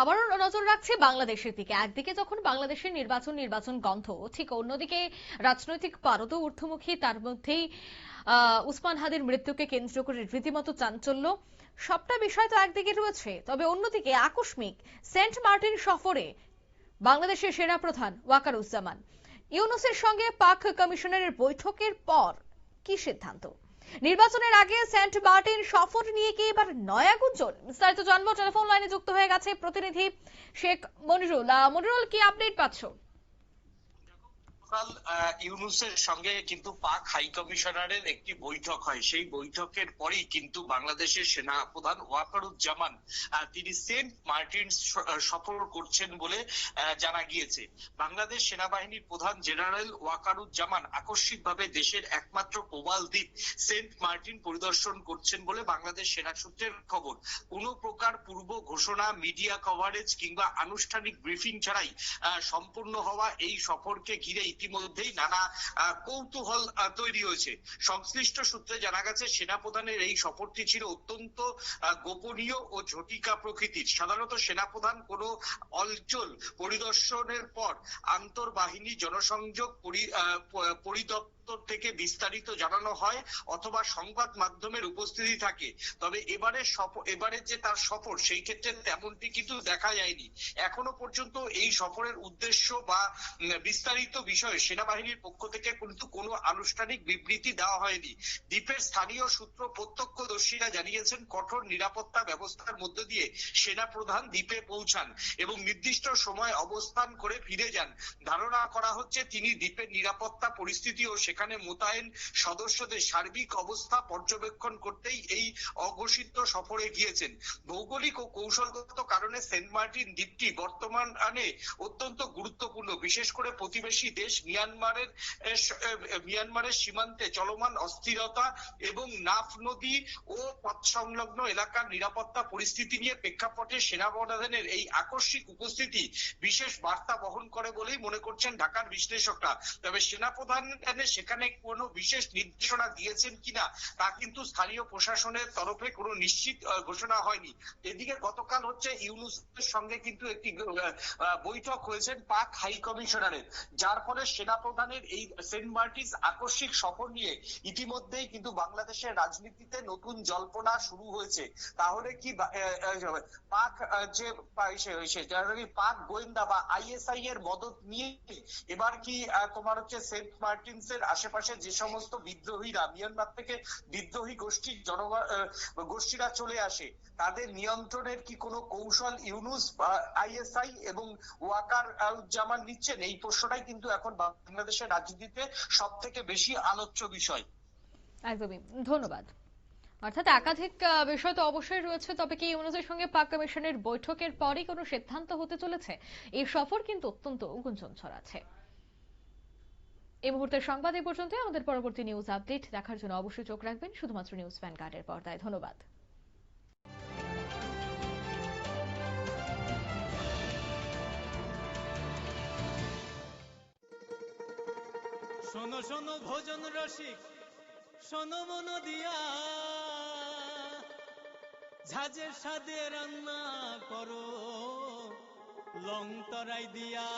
আবারও নজর রাখছে বাংলাদেশের দিকে। একদিকে যখন বাংলাদেশের নির্বাচন নির্বাচন গন্ধ, ঠিক অন্যদিকে রাজনৈতিক পারদ ঊর্ধ্বমুখী, তার মধ্যেই উসমান হাদির মৃত্যুকে কেন্দ্র করে রীতিমতো চাঞ্চল্য। সবটা বিষয় তো একদিকে রয়েছে। তবে অন্যদিকে আকস্মিক সেন্ট মার্টিন সফরে বাংলাদেশের সেনাপ্রধান ওয়াকারুজ্জামান। ইউনুসের সঙ্গে পাক কমিশনারের বৈঠকের পর কি সিদ্ধান্ত? নির্বাচনের আগে সেন্ট মার্টিন সফর নিয়ে কি এবার নয়া গুঞ্জন? বিস্তারিত জানব। টেলিফোন লাইনে যুক্ত হয়ে গেছে প্রতিনিধি শেখ মনিরুল। মনিরুল, কি আপডেট পাচ্ছ? গতকাল ইউনুসের সঙ্গে কিন্তু পাক হাই কমিশনারের একটি বৈঠক হয়। সেই বৈঠকের পরেই কিন্তু বাংলাদেশের সেনা প্রধান ওয়াকারুজ্জামান তিনি সেন্ট মার্টিন সফর করছেন বলে জানা গিয়েছে। বাংলাদেশ সেনাবাহিনীর প্রধান জেনারেল ওয়াকারুজ্জামান আকস্মিকভাবে দেশের একমাত্র প্রবাল দ্বীপ সেন্ট মার্টিন পরিদর্শন করছেন বলে বাংলাদেশ সেনা সূত্রের খবর। কোনো প্রকার পূর্ব ঘোষণা, মিডিয়া কভারেজ কিংবা আনুষ্ঠানিক ব্রিফিং ছাড়াই সম্পূর্ণ হওয়া এই সফরকে ঘিরে ইতিমধ্যেই নানা কৌতূহল তৈরি হয়েছে। সংশ্লিষ্ট সূত্রে জানা গেছে, সেনাপ্রধানের এই সফরটি ছিল অত্যন্ত গোপনীয় ও ঝটিকা প্রকৃতির। সাধারণত সেনাপ্রধান কোনো অঞ্চল পরিদর্শনের পর আন্তর্বাহিনী জনসংযোগ পরিদপ্তর থেকে বিস্তারিত জানানো হয় অথবা সংবাদ মাধ্যমের উপস্থিতি থাকে। তবে এবারে এবারে যে তার সফর, সেই ক্ষেত্রে তেমনটি কিন্তু দেখা যায়নি। এখনও পর্যন্ত এই সফরের উদ্দেশ্য বা বিস্তারিত বিষয়ে সেনাবাহিনীর পক্ষ থেকে কিন্তু কোনো আনুষ্ঠানিক বিবৃতি দেওয়া হয়নি। দ্বীপের স্থানীয় সূত্র প্রত্যক্ষদর্শীরা জানিয়েছেন, কঠোর নিরাপত্তা ব্যবস্থার মধ্য দিয়ে সেনা প্রধান দ্বীপে পৌঁছান এবং নির্দিষ্ট সময় অবস্থান করে ফিরে যান। ধারণা করা হচ্ছে, তিনি দ্বীপের নিরাপত্তা পরিস্থিতি ও সেখানে মোতায়েন সদস্যদের সার্বিক অবস্থা পর্যবেক্ষণ করতেই এই অঘোষিত সফরে গিয়েছেন। ভৌগোলিক ও কৌশলগত কারণে সেন্ট মার্টিন দ্বীপটি বর্তমানে অত্যন্ত গুরুত্বপূর্ণ, বিশেষ করে প্রতিবেশী দেশ মিয়ানমারের মিয়ানমারের সীমান্তে চলমান অস্থিরতা এবং নাফ নদী ও পথ সংলগ্ন এলাকার নিরাপত্তা পরিস্থিতি নিয়ে প্রেক্ষাপটে সেনাপ্রধানের এই আকস্মিক উপস্থিতি বিশেষ বার্তা বহন করে বলেই মনে করছেন ঢাকার বিশ্লেষকরা। তবে সেনাপ্রধান সেখানে কোনো বিশেষ নির্দেশনা দিয়েছেন কিনা তা কিন্তু স্থানীয় প্রশাসনের তরফে কোনো নিশ্চিত ঘোষণা হয়নি। এদিকে গতকাল হচ্ছে ইউনুসের সঙ্গে কিন্তু একটি বৈঠক হয়েছেন পাক হাই কমিশনারের, যার ফলে সেনাপ্রধানের এই সেন্ট মার্টিস আকস্মিক সফর নিয়ে ইতিমধ্যেই কিন্তু বাংলাদেশের রাজনীতিতে নতুন জল্পনা শুরু হয়েছে। তাহলে কি পাক যে পাক গোয়েন্দা বা আইএসআই এর মদত নিয়ে এবার কি তোমার হচ্ছে সেন্ট মার্টিনস এর আশেপাশে যে সমস্ত বিদ্রোহীরা, মিয়ানমার থেকে বিদ্রোহী গোষ্ঠীর জনগণ গোষ্ঠীরা চলে আসে, তাদের নিয়ন্ত্রণের কি কোনো কৌশল ইউনুস আইএসআই এবং ওয়াকার জামান নিচ্ছেন? এই প্রশ্নটাই কিন্তু এখন বাংলাদেশের রাজনীতিতে সব থেকে বেশি আলোচ্য বিষয়। একদমই। ধন্যবাদ। অর্থাৎ একাধিক বিষয় তো অবশ্যই রয়েছে, তবে কি ইউনুসের সঙ্গে পাক কমিশনের বৈঠকের পরই কোনো সিদ্ধান্ত হতে চলেছে? এই সফর কিন্তু অত্যন্ত গুঞ্জন ছড়াচ্ছে এই মুহূর্তের সংবাদ এ পর্যন্ত আমাদের পরবর্তী নিউজ আপডেট দেখার জন্য অবশ্যই চোখ রাখবেন। শুধুমাত্র নিউজ ভ্যানগার্ডের পর্দায়। ধন্যবাদ। শোনো শোনো ভোজন রসিক শোনো মন দিয়া। ঝাঁঝের সাদে রান্না করো লং তরাই দিয়া।